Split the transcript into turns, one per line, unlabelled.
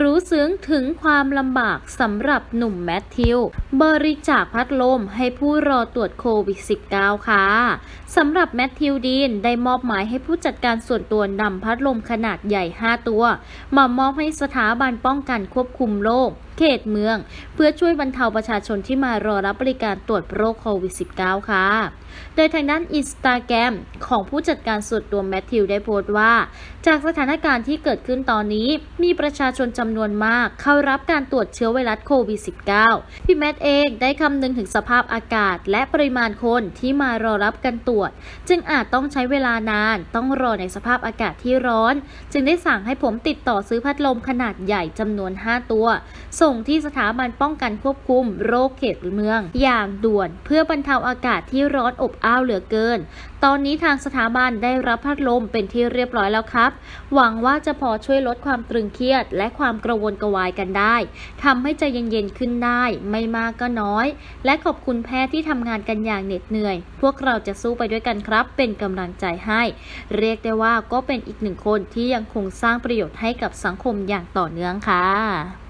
รู้ซึ้งถึงความลำบากสำหรับหนุ่มแมทธิว บริจาคพัดลมให้ผู้รอตรวจโควิด -19 ค่ะสำหรับแมทธิวดีนได้มอบหมายให้ผู้จัดการส่วนตัวนำพัดลมขนาดใหญ่ 5 ตัว มามอบให้สถาบันป้องกันควบคุมโรคเขตเมือง เพื่อช่วยบรรเทาประชาชนที่มารอรับบริการตรวจโรคโควิด -19 ค่ะ โดยทางด้านอินสตาแกรมของผู้จัดการส่วนตัวแมทธิวได้โพสต์ว่า จากสถานการณ์ที่เกิดขึ้นตอนนี้ มีประชาชนจำนวนมาก เข้ารับการตรวจเชื้อไวรัสโควิด -19 พี่แมทเองได้คำนึงถึงสภาพอากาศ และปริมาณคนที่มารอรับการตรวจ จึงอาจต้องใช้เวลานาน ต้องรอในสภาพอากาศที่ร้อน จึงได้สั่งให้ผมติดต่อซื้อพัดลมขนาดใหญ่จำนวน 5 ตัว ส่งที่สถาบันป้องกันควบคุม โรคเขตเมือง อย่างด่วน เพื่อบรรเทาอากาศที่ร้อนอบอ้าวเหลือเกิน ตอนนี้ทางสถาบันได้รับพัดลมเป็นที่เรียบร้อยแล้วครับ หวังว่าจะพอช่วยลดความตรึงเครียด และความกระวนกระวายกันได้ทำให้ใจเย็นๆขึ้นได้ ไม่มากก็น้อย และขอบคุณแพทย์ที่ทำงานกันอย่างเหน็ดเหนื่อย พวกเราจะสู้ไปด้วยกันครับ เป็นกำลังใจให้ เรียกได้ว่าก็เป็นอีกหนึ่งคนที่ยังคงสร้างประโยชน์ให้กับสังคมอย่างต่อเนื่องค่ะ